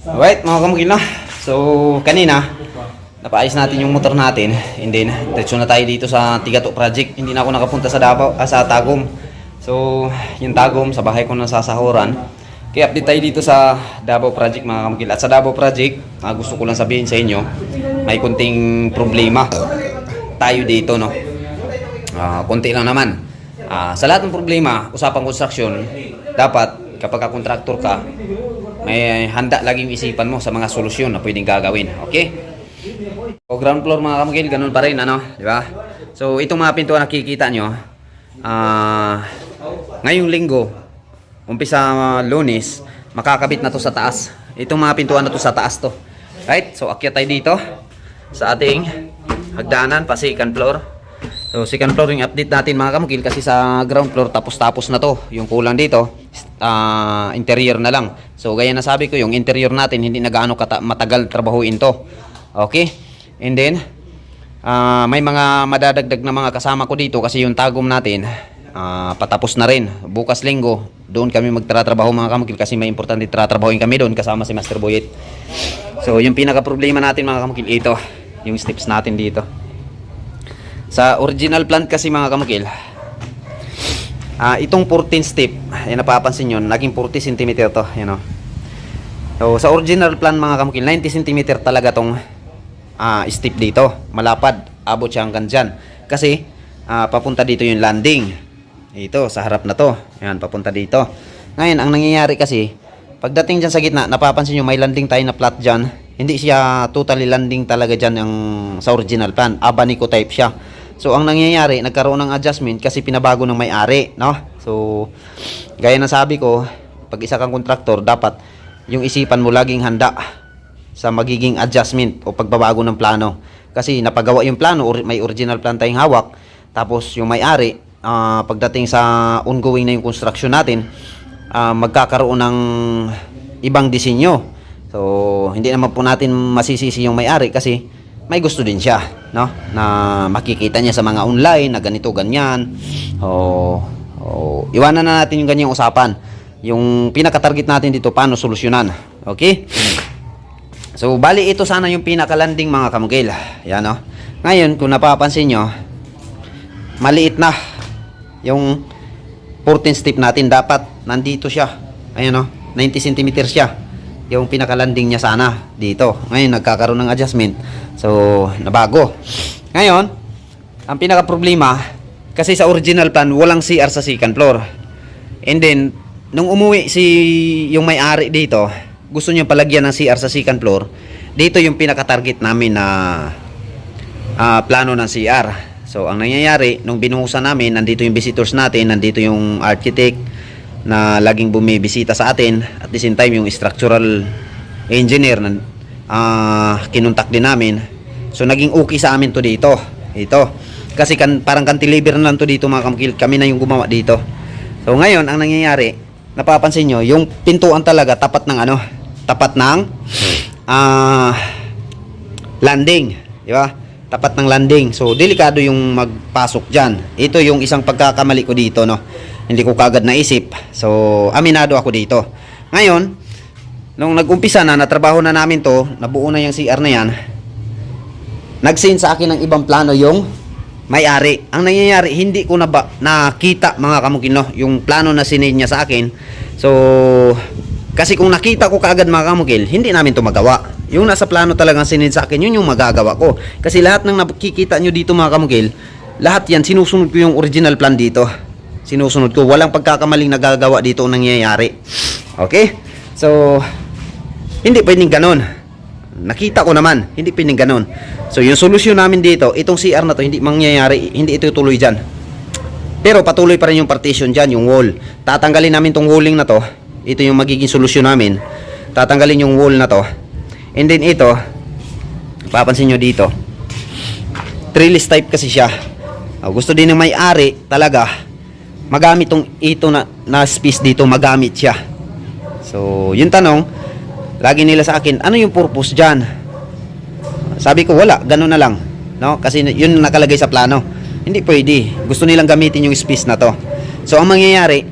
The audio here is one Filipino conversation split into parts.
Alright, mga kamukil na. So, kanina, napaayos natin yung motor natin. And then, diretso na tayo dito sa Tigato Project. Hindi na ako nakapunta sa Davao, ah, sa Tagum. So, yung Tagum, sa bahay ko na sasahuran. Kaya update tayo dito sa Davao Project, mga kamukil. At sa Davao Project, ah, gusto ko lang sabihin sa inyo, may kunting problema tayo dito, no? Ah, konti lang naman. Ah, sa lahat ng problema, usapang construction, dapat kapag ka contractor ka, may handa laging isipan mo sa mga solusyon na pwedeng gagawin. Okay? O ground floor mga kamukil, ganun pa rin, ano? Di ba? So, itong mga pintuan nakikita nyo, ah, ngayong linggo, umpisa uh, lunes, makakabit na to sa taas. Itong mga pintuan na to sa taas to. Right? So, akyat tayo dito sa ating hagdanan, pa second floor. So, second floor yung update natin mga kamukil kasi sa ground floor tapos-tapos na to. Yung kulang dito, ah, interior na lang. So, gaya na sabi ko, yung interior natin hindi na gaano matagal trabahuin to. Okay? And then, ah, may mga madadagdag na mga kasama ko dito kasi yung tagom natin, ah, patapos na rin. Bukas linggo, doon kami magtratrabaho mga kamukil kasi may importante tratrabahoin kami doon kasama si Master Boyet. So, yung pinaka problema natin mga kamukil, ito, yung steps natin dito. Sa original plant kasi mga kamukil, ah itong 14 step, yan napapansin nyo, naging 40 cm to, yan o. So, sa original plan mga kamukil, 90 cm talaga tong ah, step dito, malapad, abot siya hanggang dyan. Kasi, ah, papunta dito yung landing. Ito, sa harap na to. Yan, papunta dito. Ngayon, ang nangyayari kasi, pagdating dyan sa gitna, napapansin nyo, may landing tayo na flat dyan. Hindi siya totally landing talaga dyan yung sa original plan. Abanico type siya. So, ang nangyayari, nagkaroon ng adjustment kasi pinabago ng may-ari, no? So, gaya ng sabi ko, pag isa kang kontraktor, dapat yung isipan mo laging handa sa magiging adjustment o pagbabago ng plano. Kasi napagawa yung plano, or may original plan tayong hawak, tapos yung may-ari, ah, pagdating sa ongoing na yung construction natin, ah, magkakaroon ng ibang disenyo. So, hindi naman po natin masisisi yung may-ari kasi may gusto din siya, no? Na makikita niya sa mga online na ganito, ganyan. O, o iwanan na natin yung ganyang usapan. Yung pinaka-target natin dito, paano solusyonan. Okay? So, bali ito sana yung pinaka-landing mga kamugil. Yan, no? Ngayon, kung napapansin nyo, maliit na yung 14 step natin. Dapat nandito siya. Ayan, no? 90 cm siya. Yung pinaka-landing niya sana dito. Ngayon, nagkakaroon ng adjustment. So, nabago. Ngayon, ang pinaka-problema, kasi sa original plan, walang CR sa second floor. And then, nung umuwi si yung may-ari dito, gusto niya palagyan ng CR sa second floor, dito yung pinaka-target namin na ah, plano ng CR. So, ang nangyayari, nung binuhusan namin, nandito yung visitors natin, nandito yung architect na laging bumibisita sa atin. At the same time, yung structural engineer na ah, kinuntak din namin. So, naging okay sa amin to dito. Ito. Kasi kan, parang cantilever na lang to dito mga kamkil. Kami na yung gumawa dito. So, ngayon, ang nangyayari, napapansin nyo, yung pintuan talaga tapat ng ano, tapat ng ah landing, di ba? Tapat ng landing. So, delikado yung magpasok diyan. Ito yung isang pagkakamali ko dito, no. Hindi ko kagad naisip. So, aminado ako dito. Ngayon, nung nag-umpisa na, natrabaho na namin to, nabuo na yung CR na yan, nag-send sa akin ng ibang plano yung may-ari. Ang nangyayari, hindi ko na ba nakita mga kamukil, no? Yung plano na sinend niya sa akin. So, kasi kung nakita ko kaagad mga kamukil, hindi namin to magawa. Yung nasa plano talagang sinend sa akin, yun yung magagawa ko. Kasi lahat ng nakikita nyo dito mga kamukil, lahat yan, sinusunod ko yung original plan dito. Sinusunod ko. Walang pagkakamaling nagagawa dito ang nangyayari. Okay? So, hindi pwedeng ganon. Nakita ko naman, hindi pwedeng ganon. So, yung solusyon namin dito, itong CR na to, hindi mangyayari, hindi ito tuloy dyan. Pero patuloy pa rin yung partition dyan, yung wall. Tatanggalin namin tong walling na to. Ito yung magiging solusyon namin. Tatanggalin yung wall na to. And then ito, papansin nyo dito, trellis type kasi siya. Ah, gusto din ng may-ari talaga, magamit tong ito na, na space dito, magamit siya. So, yung tanong, lagi nila sa akin, ano yung purpose dyan? Sabi ko, wala, ganun na lang. No? Kasi yun nakalagay sa plano. Hindi pwede. Gusto nilang gamitin yung space na to. So, ang mangyayari,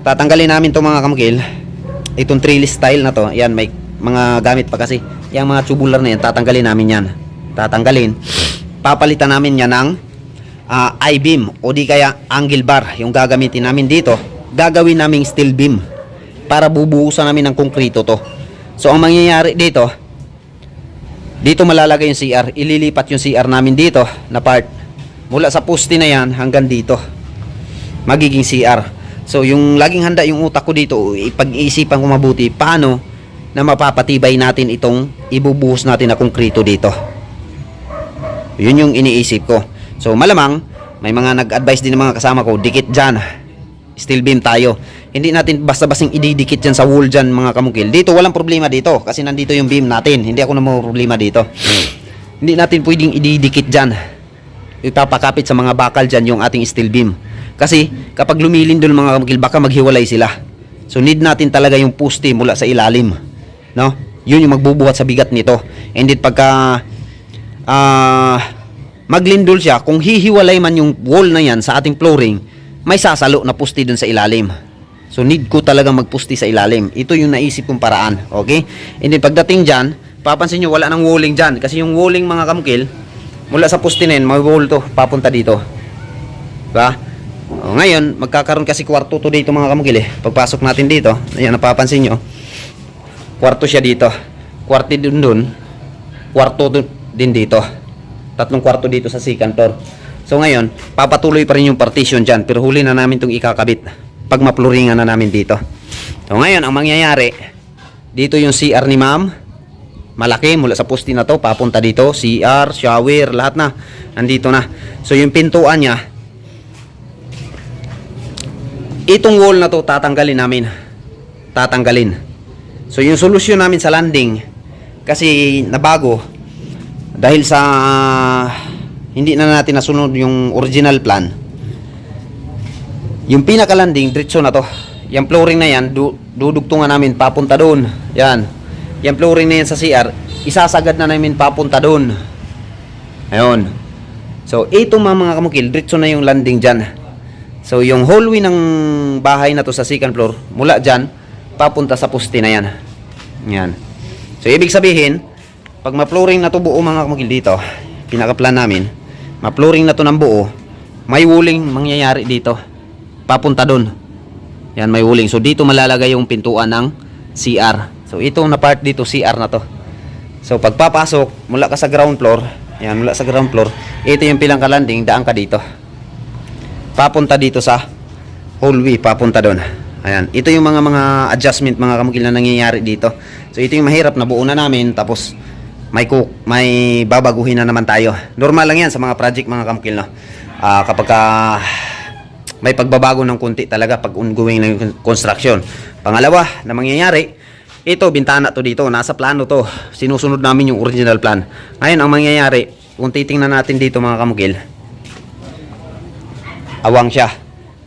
tatanggalin namin to mga kamukil. Itong trellis style na to. Yan, may mga gamit pa kasi. Yung mga tubular na yan, tatanggalin namin yan. Tatanggalin. Papalitan namin yan ng ah, I-beam o di kaya angle bar yung gagamitin namin dito. Gagawin naming steel beam para bubuhusan namin ng konkrito to. So ang mangyayari dito, dito malalagay yung CR. Ililipat yung CR namin dito na part. Mula sa poste na yan hanggang dito. Magiging CR. So yung laging handa yung utak ko dito, ipag-iisipan ko mabuti paano na mapapatibay natin itong ibubuhos natin na konkrito dito. Yun yung iniisip ko. So malamang may mga nag-advise din ng mga kasama ko, dikit dyan. Steel beam tayo. Hindi natin basta-basing ididikit dyan sa wall dyan mga kamukil. Dito walang problema dito kasi nandito yung beam natin. Hindi ako na may problema dito. Hindi natin pwedeng ididikit dyan. Ipapakapit sa mga bakal dyan yung ating steel beam. Kasi kapag lumilin doon mga kamukil baka maghiwalay sila. So need natin talaga yung poste mula sa ilalim. No? Yun yung magbubuhat sa bigat nito. And then pagka ah maglindol siya, kung hihiwalay man yung wall na yan sa ating flooring, may sasalo na pusti dun sa ilalim. So need ko talaga magpusti sa ilalim. Ito yung naisip kong paraan. Okay? And then pagdating dyan, papansin nyo wala nang walling dyan. Kasi yung walling mga kamukil, mula sa pusti na yun, may wall to, papunta dito. Diba? O, ngayon, magkakaroon kasi kwarto to dito mga kamukil eh. Pagpasok natin dito, ayan napapansin nyo, kwarto siya dito. Kwarto din dun, kwarto dun, din dito. Tatlong kwarto dito sa second floor. So ngayon, papatuloy pa rin yung partition dyan. Pero huli na namin itong ikakabit. Pag mapluringan na namin dito. So ngayon, ang mangyayari, dito yung CR ni ma'am. Malaki, mula sa poste na to, papunta dito. CR, shower, lahat na. Nandito na. So yung pintuan niya, itong wall na to, tatanggalin namin. Tatanggalin. So yung solusyon namin sa landing, kasi nabago, dahil sa hindi na natin nasunod yung original plan. Yung pinaka landing diretso na to. Yung flooring na yan du dudugtungan namin papunta doon. Yan. Yung flooring na yan sa CR isasagad na namin papunta doon. Ayun. So ito mga mga kamukil diretso na yung landing dyan. So yung hallway ng bahay na to sa second floor mula dyan papunta sa poste na yan. Yan. So ibig sabihin pag ma-flooring na to buo mga kamukil dito, pinaka-plan namin, ma-flooring na to ng buo, may wuling mangyayari dito. Papunta doon. Yan, may wuling. So dito malalagay yung pintuan ng CR. So ito na part dito, CR na to. So pagpapasok, mula ka sa ground floor, yan, mula sa ground floor, ito yung pilang landing, daan ka dito. Papunta dito sa hallway, papunta doon. Ayan, ito yung mga mga adjustment mga kamukil na nangyayari dito. So ito yung mahirap na buo na namin tapos may cook, may babaguhin na naman tayo. Normal lang yan sa mga project mga kamukil no. Ah, kapag ka may pagbabago ng kunti talaga pag ongoing yung construction. Pangalawa na mangyayari, ito bintana to dito, nasa plano to. Sinusunod namin yung original plan. Ngayon ang mangyayari, kung titingnan natin dito mga kamukil, awang siya.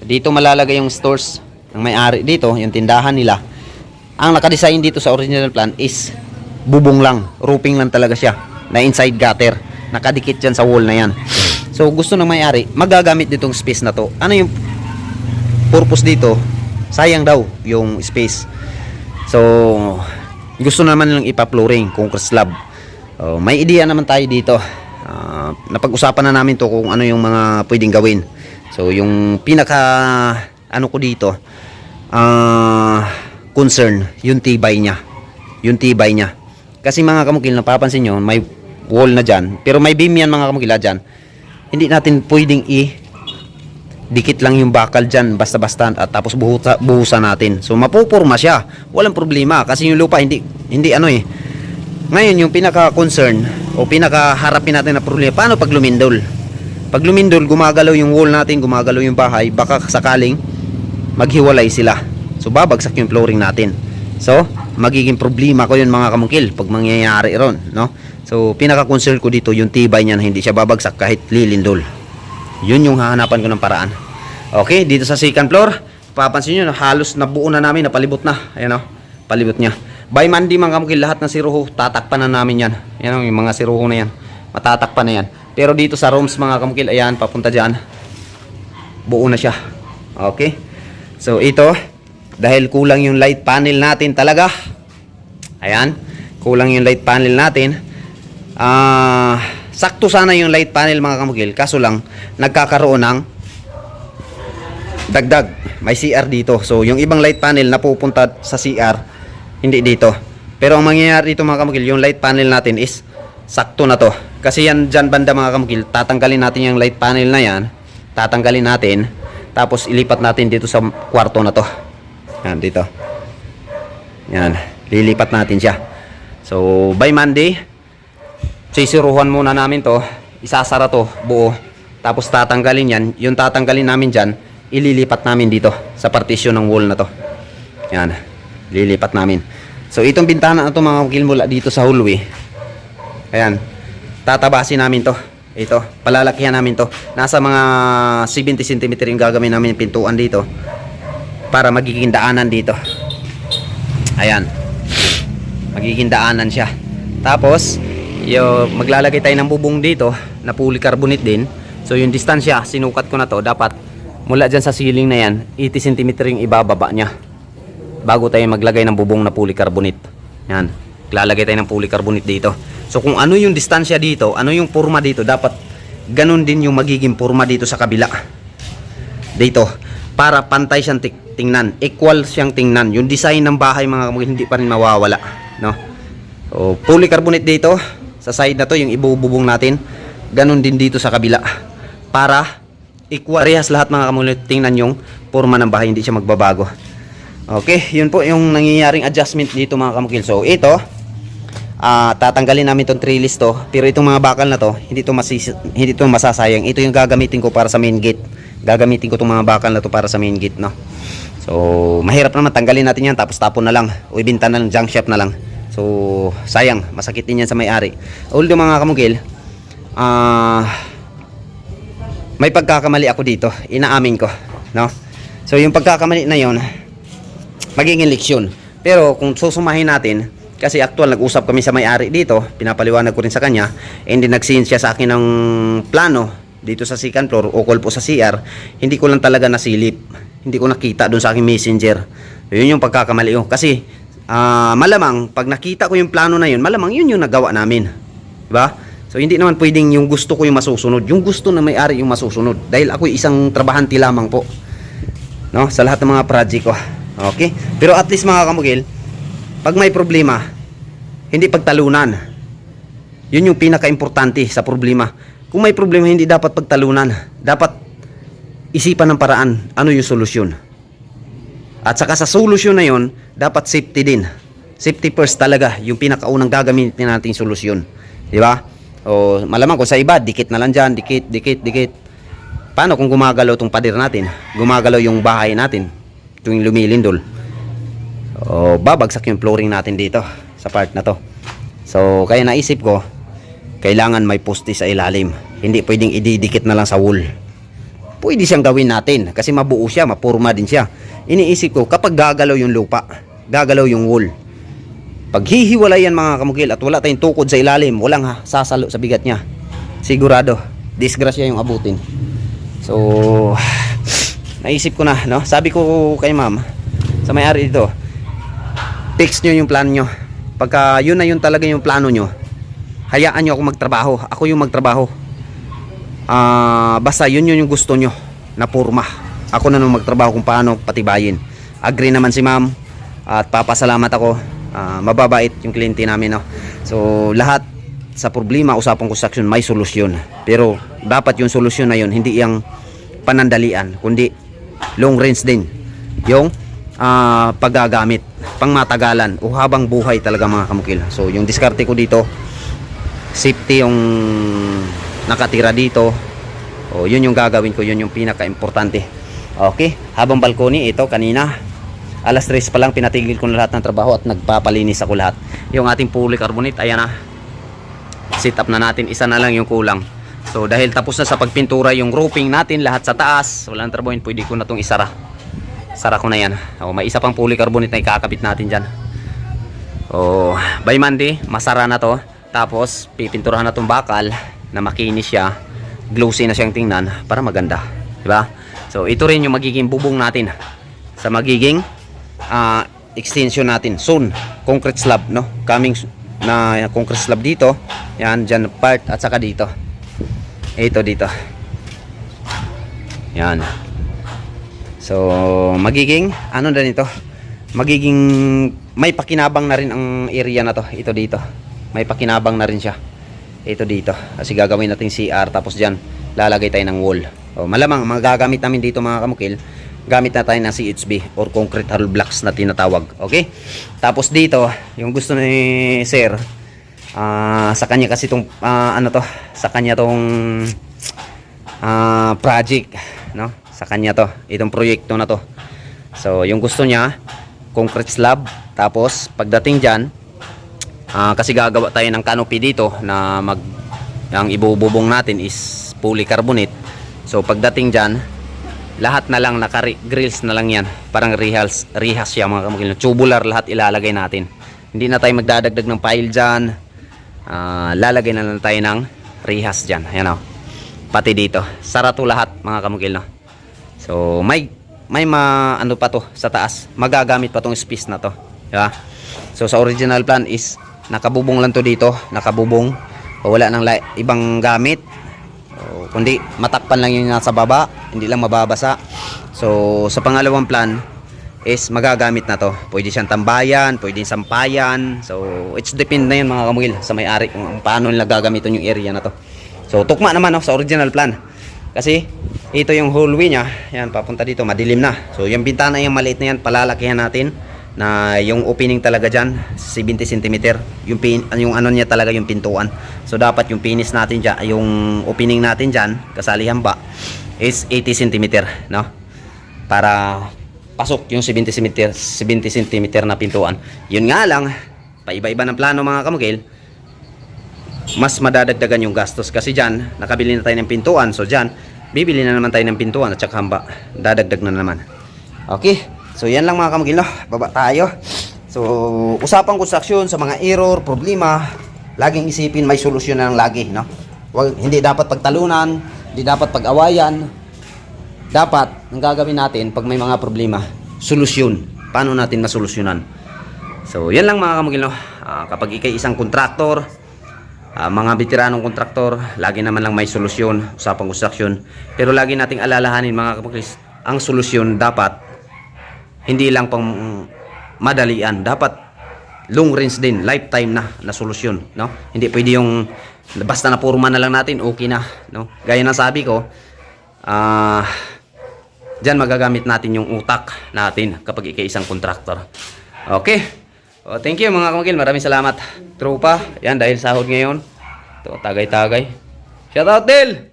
Dito malalagay yung stores ng may-ari dito, yung tindahan nila. Ang nakadesign dito sa original plan is bubong lang, roofing lang talaga siya na inside gutter. Nakadikit yan sa wall na yan. So gusto ng may-ari, magagamit ditong space na to. Ano yung purpose dito? Sayang daw yung space. So gusto naman nilang ipa-flooring, concrete slab. Oh, may idea naman tayo dito. Ah, napag-usapan na namin to kung ano yung mga pwedeng gawin. So yung pinaka ano ko dito ah concern yung tibay niya. Yung tibay niya. Kasi mga kamukil, napapansin nyo, may wall na dyan. Pero may beam yan mga kamukila dyan. Hindi natin pwedeng i dikit lang yung bakal dyan basta-basta at tapos buhusa, buhusan natin. So mapupurma siya. Walang problema kasi yung lupa hindi hindi ano eh. Ngayon yung pinaka concern o pinaka harapin natin na problema paano pag lumindol? Pag lumindol gumagalaw yung wall natin, gumagalaw yung bahay, baka sakaling maghiwalay sila. So babagsak yung flooring natin. So magiging problema ko yun mga kamungkil pag mangyayari ron, no? So pinaka concern ko dito yung tibay niya na hindi siya babagsak kahit lilindol. Yun yung hahanapan ko ng paraan. Okay, dito sa second floor, papansin nyo, halos nabuo na namin, napalibot na. Ayan o, palibot niya. By Monday mga kamukil, lahat ng siruho, tatakpan na namin yan. Ayan o, yung mga siruho na yan. Matatakpan na yan. Pero dito sa rooms mga kamukil, ayan, papunta dyan. Buo na siya. Okay. So ito, dahil kulang yung light panel natin talaga, Ayan. Kulang yung light panel natin. Ah, sakto sana yung light panel mga kamukil. Kaso lang, nagkakaroon ng dagdag. May CR dito. So, yung ibang light panel na pupunta sa CR, hindi dito. Pero ang mangyayari dito mga kamukil, yung light panel natin is sakto na to. Kasi yan dyan banda mga kamukil, tatanggalin natin yung light panel na yan. Tatanggalin natin. Tapos ilipat natin dito sa kwarto na to. Yan, dito. Yan, lilipat natin siya. So, by Monday, sisiruhan muna namin to. Isasara to, buo. Tapos tatanggalin yan. Yung tatanggalin namin dyan, ililipat namin dito sa partition ng wall na to. Yan, lilipat namin. So, itong bintana na to mga kamukil mula dito sa hallway. Ayan, tatabasin namin to. Ito, palalakihan namin to. Nasa mga 70 cm yung gagawin namin pintuan dito para magiging daanan dito. Ayan. Magiging daanan siya. Tapos, yung maglalagay tayo ng bubong dito na polycarbonate din. So, yung distansya, sinukat ko na to. Dapat, mula dyan sa ceiling na yan, 80 cm yung ibababa niya. Bago tayo maglagay ng bubong na polycarbonate. Yan. Lalagay tayo ng polycarbonate dito. So, kung ano yung distansya dito, ano yung forma dito, dapat ganun din yung magiging forma dito sa kabila dito para pantay siyang ti- tingnan. Equal siyang tingnan. Yung design ng bahay mga kamukil hindi pa rin mawawala no? So polycarbonate dito sa side na to yung ibububong natin. Ganun din dito sa kabila. Para equal parehas lahat mga kamukil tingnan yung forma ng bahay hindi siya magbabago. Okay yun po yung nangyayaring adjustment dito mga kamukil so ito ah tatanggalin namin tong trellis to. Pero itong mga bakal na to hindi to masis hindi to masasayang. Ito yung gagamitin ko para sa main gate gagamitin ko tong mga bakal na to para sa main gate no? So mahirap naman tanggalin natin yan tapos tapon na lang. O ibenta na lang junk shop na lang. So sayang masakit din yan sa may-ari. Although mga kamugil ah may pagkakamali ako dito. Inaamin ko no? So yung pagkakamali na yon magiging leksyon. Pero kung susumahin natin kasi actual nag-usap kami sa may-ari dito pinapaliwanag ko rin sa kanya and then nagsin siya sa akin ng plano dito sa second floor ukol po sa CR hindi ko lang talaga nasilip. Hindi ko nakita doon sa aking messenger. Yun yung pagkakamali ko. Kasi ah, malamang pag nakita ko yung plano na yun malamang yun yung nagawa namin. Di ba so hindi naman pwedeng yung gusto ko yung masusunod. Yung gusto na may-ari yung masusunod. Dahil ako isang trabahante lamang po. No? Sa lahat ng mga project ko. Okay? Pero at least mga kamugil pag may problema hindi pagtalunan. Yun yung pinaka-importante sa problema kung may problema hindi dapat pagtalunan. Dapat isipan ng paraan ano yung solusyon. At saka sa solusyon na yun dapat safety din. Safety first talaga yung pinakaunang gagamitin nating solusyon. Di ba? O malamang kung sa iba dikit na lang dyan dikit dikit dikit. Paano kung gumagalaw tong pader natin? Gumagalaw yung bahay natin tuwing lumilindol. O babagsak yung flooring natin dito sa part na to. So kaya naisip ko kailangan may poste sa ilalim. Hindi pwedeng ididikit na lang sa wall pwede siyang gawin natin kasi mabuo siya mapurma din siya. Iniisip ko kapag gagalaw yung lupa gagalaw yung wall pag hihiwalay yan mga kamukil at wala tayong tukod sa ilalim walang ha, sasalo sa bigat niya. Sigurado disgrasya yung abutin. So naisip ko na no? Sabi ko kay ma'am sa may-ari dito fix nyo yung plan nyo. Pagka yun na yun talaga yung plano nyo hayaan nyo ako magtrabaho. Ako yung magtrabaho. Ah, basta yun yun yung gusto nyo na purma ako na nung magtrabaho kung paano patibayin. Agree naman si ma'am. At papasalamat ako. Ah, mababait yung kliyente namin no? so lahat sa problema usapang construction may solusyon. Pero dapat yung solusyon na yun hindi yung panandalian kundi long range din. Yung ah, paggagamit pang matagalan o habang buhay talaga mga kamukil. So yung diskarte ko dito safety yung nakatira dito. O yun yung gagawin ko. Yun yung pinaka importante okay habang balkoni ito kanina alas 3 pa lang pinatigil ko na lahat ng trabaho at nagpapalinis ako lahat. Yung ating polycarbonate ayan na. Sit up na natin. Isa na lang yung kulang. So dahil tapos na sa pagpintura yung roofing natin lahat sa taas walang trabaho yun pwede ko na itong isara. Sara ko na yan. O, may isa pang polycarbonate na ikakabit natin dyan. O by Monday masara na to tapos pipinturahan na tong bakal na makinis siya glossy na siyang tingnan para maganda di ba so ito rin yung magiging bubong natin sa magiging ah, extension natin soon. Concrete slab, no? Coming na concrete slab dito. Yan, dyan part at saka dito. Ito dito. Yan. So, magiging, ano na nito? Magiging, may pakinabang na rin ang area na to. Ito dito. May pakinabang na rin siya. Ito dito. Kasi gagawin natin CR. Tapos dyan, lalagay tayo ng wall. O, malamang, magagamit namin dito mga kamukil. Gamit na tayo ng CHB or concrete hollow blocks na tinatawag. Okay? Tapos dito, yung gusto ni Sir, ah sa kanya kasi tong ah, ano to, sa kanya tong ah, project, no? Sa kanya to, itong proyekto na to. So, yung gusto niya, concrete slab, tapos pagdating diyan, ah, kasi gagawa tayo ng canopy dito na mag ang ibububong natin is polycarbonate. So, pagdating diyan, lahat na lang naka grills na lang yan. Parang rehas, rehas siya mga kamukil. Tubular lahat ilalagay natin. Hindi na tayo magdadagdag ng pile dyan. Ah, lalagay na lang tayo ng rehas dyan. Ayan o. Pati dito. Sarato lahat mga kamukil. No? So may may ma ano pa to sa taas. Magagamit pa tong space na to. Diba? So sa original plan is nakabubong lang to dito. Nakabubong. Wala la- ibang gamit. O, kundi matakpan lang yung nasa baba, hindi lang mababasa. So sa pangalawang plan is magagamit na to. Pwede siyang tambayan, pwede sampayan. So it's depend na yun mga kamugil sa may-ari kung paano nila gagamitin yung area na to. So tukma naman no, sa original plan. Kasi ito yung hallway niya. Yan papunta dito, madilim na. So yung bintana yung maliit na yan, palalakihan natin na yung opening talaga dyan 70 cm yung pin, yung ano niya talaga yung pintuan. So dapat yung finish natin dyan yung opening natin dyan kasalihan ba is 80 cm no? Para pasok yung 70 cm 70 cm na pintuan. Yun nga lang paiba-iba ng plano mga kamugil. Mas madadagdagan yung gastos kasi dyan nakabili na tayo ng pintuan. So dyan bibili na naman tayo ng pintuan at saka hamba. Dadagdag na naman. Okay so yan lang mga kamagil baba tayo. So usapang konstruksyon sa mga error problema laging isipin may solusyon na lang lagi no? Wag, hindi dapat pagtalunan hindi dapat pag-awayan. Dapat ang gagawin natin pag may mga problema solusyon. Paano natin masolusyonan? So yan lang mga kamagil Ah, kapag ikay isang kontraktor Ah, mga veteranong kontraktor, lagi naman lang may solusyon, usapang construction. Pero lagi nating alalahanin mga kapatid, ang solusyon dapat hindi lang pang madalian, dapat long range din, lifetime na na solusyon, no? Hindi pwede yung basta na purma na lang natin, okay na, no? Gaya ng sabi ko, ah Diyan magagamit natin yung utak natin kapag ikay isang kontraktor. Okay. Oh, thank you mga kamagil. Maraming salamat. Tropa. Yan dahil sahod ngayon. Ito, tagay-tagay. Shout out, Del!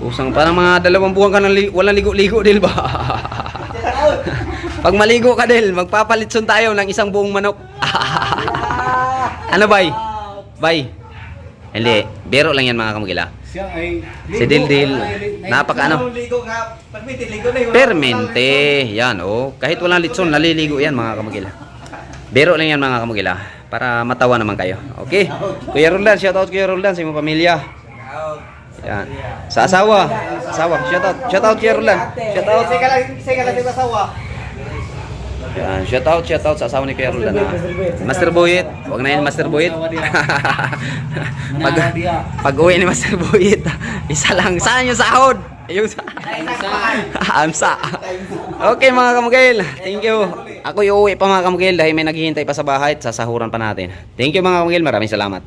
Usang pa ng mga dalawang buwan ka nang li- walang ligo-ligo, Del ba? Pag maligo ka, Del, magpapalitson tayo ng isang buong manok. ano, bay? Bay? Hindi. Biro lang yan mga kamagil, ah. Siya ay Si Dildil, napaka ano? Ligo nga, pag may ligo na yun. Permente. Yan, oh. Kahit walang litson, naliligo yan mga kamagila. Biro lang yan mga kamagila. Para matawa naman kayo. Okay? Kuya Roldan, shout out Kuya Roldan sa iyong pamilya. Yan. Sa asawa. Asawa, shout out. Shout out Kuya Roldan. Shout out. Sige lang, sige lang sa asawa. Yan. Shout out, shout out sa asawa ni Kuya Roldan. Master Boyet. Huwag na yan Master Boyet. pag, pag uwi ni Master Boyet, isa lang. Saan yung sahod? Yung sa... Amsa. Okay mga kamugil. Thank you. Ako yung uwi pa mga kamugil dahil may naghihintay pa sa bahay at sasahuran pa natin. Thank you mga kamugil. Maraming salamat.